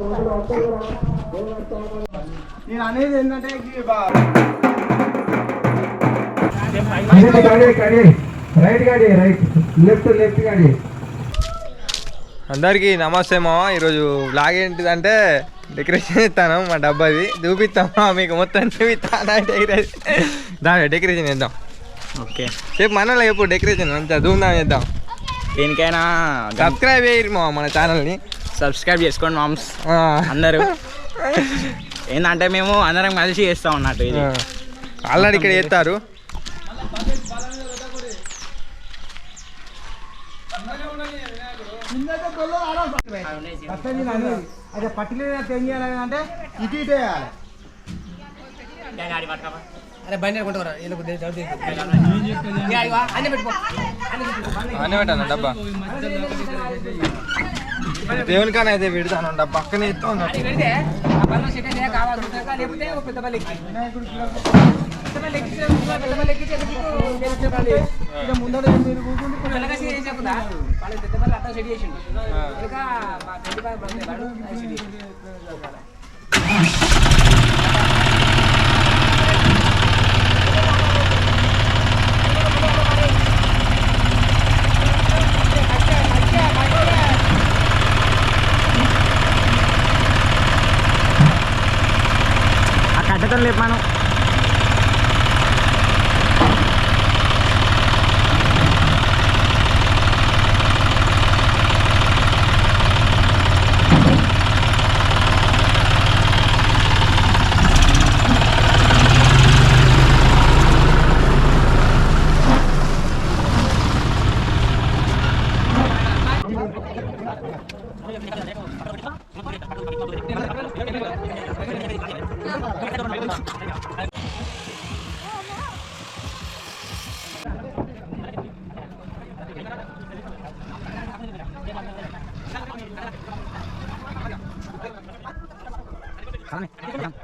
నేను అనేది ఏంటంటే ఈ బా- గాడి గాడి. రైట్ గాడి రైట్ లెఫ్ట్ లెఫ్ట్ గాడి. అందరికీ నమస్తే మామ. ఈరోజు బ్లాగ్ ఏంటిదంటే డెకరేషన్ ఇస్తాను మా డబ్బాది. చూపిస్తామా? మీకు మొత్తం చూపిస్తాను. డెకరేషన్ దాని డెకరేషన్ చేద్దాం. ఓకే. చెప్పు మనలో చెప్పు డెకరేషన్ అంతా. ధూమ్ధాం చేద్దాం. దేనికైనా సబ్స్క్రైబ్ చేయరు మా మన ఛానల్ని సబ్స్క్రైబ్ చేసుకోండి మామ్స్. అందరూ. ఏంటంటే మేము అందరం కలిసి చేస్తాం అన్నట్టు ఇది. ఆల్రెడీ ఇక్కడ చేస్తారు. అట్లా నేను అనేది. అదే పట్టిలేని ఏం చేయాలి అంటే ఇటు ఇటు వేయాలి అన్నీ పెట్టాను డబ్బా. దేవునికైనా అయితే పెడతాను డబ్బా పక్కనే ఇస్తాను ముందర మీరు కూర్చుంటే ఆ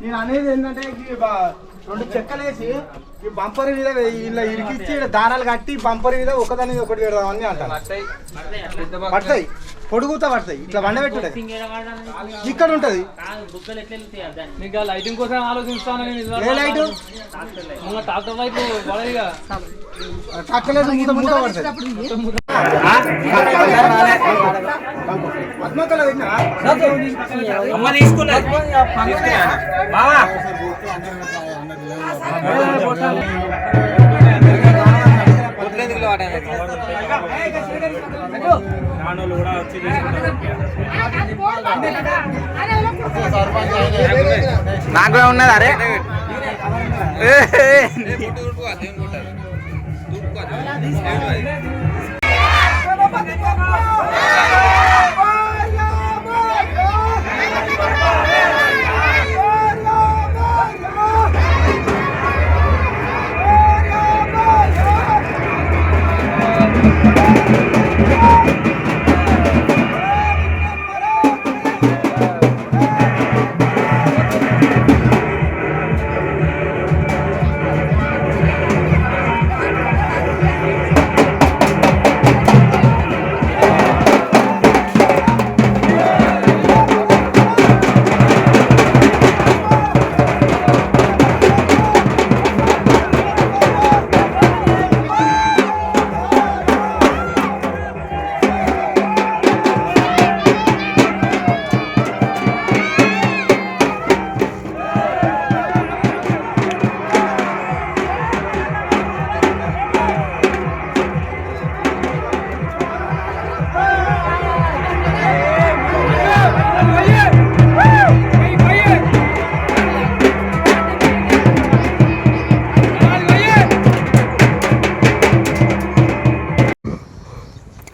నేను అనేది ఏంటంటే ఈ బా- రెండు చెక్కలు వేసి ఈ బంపర్ మీద వే- ఇలా ఇరికిచ్చి ఈడ దారాలు కట్టి బంపర్ మీద ఒకదాని మీద ఒకటి పెడదామని అంటాను పడతాయి పొడుగుతా పడతాయి ఇట్లా వండబెట్టుడే ఇక్కడ ఉంటది నీకు లైటింగ్ కోసం ఆలోచిస్తాను ఏ లైట్ మూత పడుతుంది పద్మకల పెట్టినా నాకు కూడా ఉన్నది అరే ఆ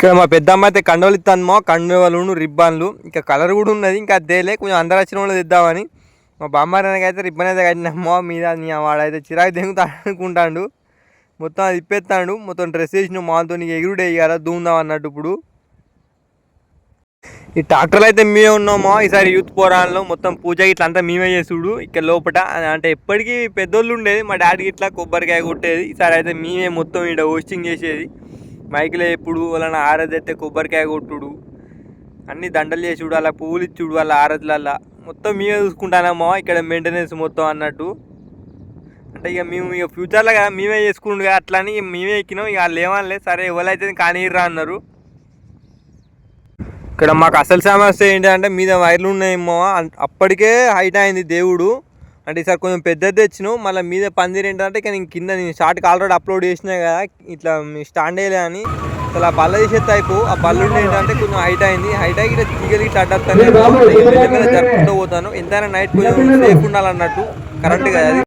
ఇక్కడ మా పెద్దమ్మ అయితే కండవలు ఇస్తాను కండవలు రిబ్బన్లు. ఇంకా కలర్ కూడా ఉన్నది. ఇంకా అదేలే కొంచెం అందరు వచ్చిన వాళ్ళు తెద్దామని. మా బామ్మారానికి అయితే రిబ్బన్ అయితే కట్టినమ్మో మీద నీ వాడైతే చిరాకు దిగుతా అనుకుంటాడు మొత్తం అది ఇప్పేస్తాడు మొత్తం డ్రెస్ వేసిన. మాతో నీకు ఎగురుడే వేయాలా దూందాం అన్నట్టు ఇప్పుడు. ఈ ట్రాక్టర్లు అయితే మేమే ఉన్నామో? ఈసారి యూత్ పోరాల్లో మొత్తం పూజ ఇట్లా అంతా మేమే చేసుడు ఇక్కడ లోపల అంటే ఎప్పటికీ పెద్దోళ్ళు ఉండేది. మా డాడీకి ఇట్లా కొబ్బరికాయ కొట్టేది. ఈసారి అయితే మేమే మొత్తం ఇక్కడ హోస్టింగ్ చేసేది. మైకులో ఎప్పుడు వాళ్ళని ఆరతి అయితే కొబ్బరికాయ కొట్టుడు. అన్ని దండలు చేసుడు అలా పువ్వులు ఇచ్చుడు వాళ్ళ ఆరతులల్లా. మొత్తం మేమే చూసుకుంటానమ్మా ఇక్కడ మెయింటెనెన్స్ మొత్తం అన్నట్టు? అంటే ఇక మేము ఇక ఫ్యూచర్లో కదా మేమే చేసుకుండు అట్లా అని మేమే ఎక్కినాం ఇక వాళ్ళు ఏమనలేదు సరే ఎవరైతే కానీరా అన్నారు. ఇక్కడ మాకు అసలు సమస్య ఏంటంటే మీద వైర్లు ఉన్నాయేమో అప్పటికే హైట్ అయింది దేవుడు. అంటే ఈసారి కొంచెం పెద్దది తెచ్చినాం మళ్ళీ మీద పందిరి ఏంటంటే ఇక నేను కింద నేను షార్ట్కి ఆల్రెడీ అప్లోడ్ చేసినా కదా ఇట్లా మీ స్టాండ్ వేయలే అని. అసలు ఆ బల్ల తీసే టైపు ఆ బల్ల ఏంటంటే కొంచెం హైట్ అయింది. హైట్ అయ్యి ఇట్లా అడ్డస్తాను జరుపుకుంటూ పోతాను. ఎంతైనా నైట్ కొంచెం సేఫ్ ఉండాలన్నట్టు. కరెక్ట్ కదా అది.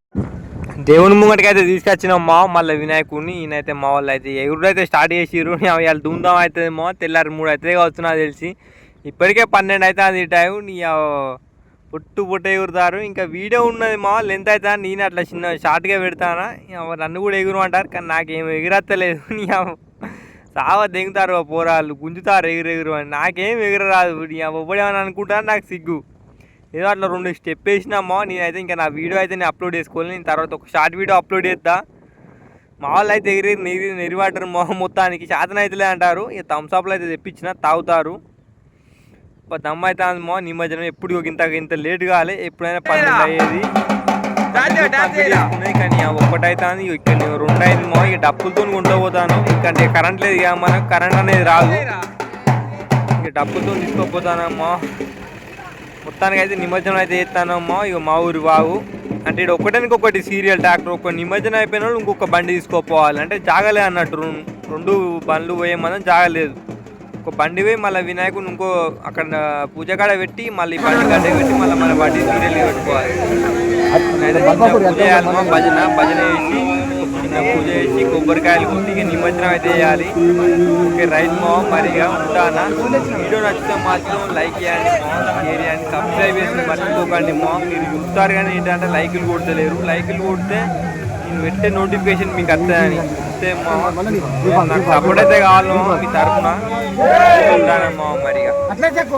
దేవుని ముంగటికి అయితే తీసుకొచ్చినాం మా మళ్ళీ వినాయకుడిని. ఈయనైతే మా వాళ్ళు అయితే ఎగురు అయితే స్టార్ట్ చేసిర్రు ఇవాళ ధూమ్ధాం అవుతుందేమో తెల్లారి మూడు అయితే కావచ్చు నాకు తెలిసి. ఇప్పటికే పన్నెండు అయితే అది టైం నీ పొట్టు పొట్ట ఎగురుతారు. ఇంకా వీడియో ఉన్నది మా లెంత్ అవుతా నేను అట్లా చిన్న షార్ట్గా పెడతానా? నన్ను కూడా ఎగురు అంటారు. కానీ నాకేం ఎగురత్తలేదు. నీ సావ దెంగుతారు ఆ పోరాళ్ళు. గుంజుతారు ఎగురు ఎగురు అని. నాకేం ఎగురరాదు. నీ ఒబ్బడేమని అనుకుంటాను నాకు సిగ్గు. ఏదో అట్లా రెండు స్టెప్ వేసినామా. నేనైతే ఇంకా నా వీడియో అయితే నేను అప్లోడ్ చేసుకోవాలి. నేను తర్వాత ఒక షార్ట్ వీడియో అప్లోడ్ చేస్తా. మా వాళ్ళు అయితే ఎగిరి నెరి నెరివాటర్ మొహం మొత్తానికి. శాతం అవుతలే అంటారు. ఇక థమ్స్అప్లో అయితే తెప్పించిన. తాగుతారు. ఒక దమ్మ అయితే మో నిమజ్జనం ఎప్పుడు ఇంత ఇంత లేట్ కాలే ఎప్పుడైనా పన్నెండు అయ్యేది. కానీ ఆ ఒక్కటైతే అంది, ఇక్కడ రెండు అయింది మో ఇక డబ్బులతో కొంటూ పోతాను. ఇంకా కరెంట్ లేదు ఇక మనకు కరెంట్ అనేది రాదు. ఇక డబ్బులతో తీసుకోపోతానమ్మా మొత్తానికి అయితే నిమజ్జనం అయితే చేస్తానమ్మా ఇక మా ఊరి బావు అంటే ఇక్కడ ఒకటానికి ఒకటి సీరియల్ ట్రాక్టర్ ఒక నిమజ్జనం అయిపోయిన వాళ్ళు ఇంకొక బండి తీసుకోపోవాలి. అంటే జాగలే అన్నట్టు రెండు బండ్లు పోయే మనం జాగలేదు. ఒక బండి పోయి మళ్ళీ వినాయకుని ఇంకో అక్కడ పూజ కాడ పెట్టి మళ్ళీ బండి గడ్డ పెట్టి మళ్ళీ మన బండి సీరియల్ పెట్టుకోవాలి. పూజ చేయాలమ్మా భజన భజన చేసి చిన్న పూజ చేసి కొబ్బరికాయలు కొట్టి నిమజ్జనం అయితే చేయాలి. ఓకే రైట్ మా మరిగా ఉంటానా? వీడియో నచ్చితే మాత్రం లైక్ చేయండి షేర్ చేయండి సబ్స్క్రైబ్ చేసి మర్చిపోకండి మా. మీరు చూస్తారు కానీ ఏంటంటే లైకులు కొడతలేరు. లైకులు కొడితే నేను పెట్టే నోటిఫికేషన్ మీకు వస్తాయని. మా నాకు సపోర్ట్ అయితే కావాలి మా మీ తరఫున ఉంటానమ్మా మరిగా అట్లా చెక్కు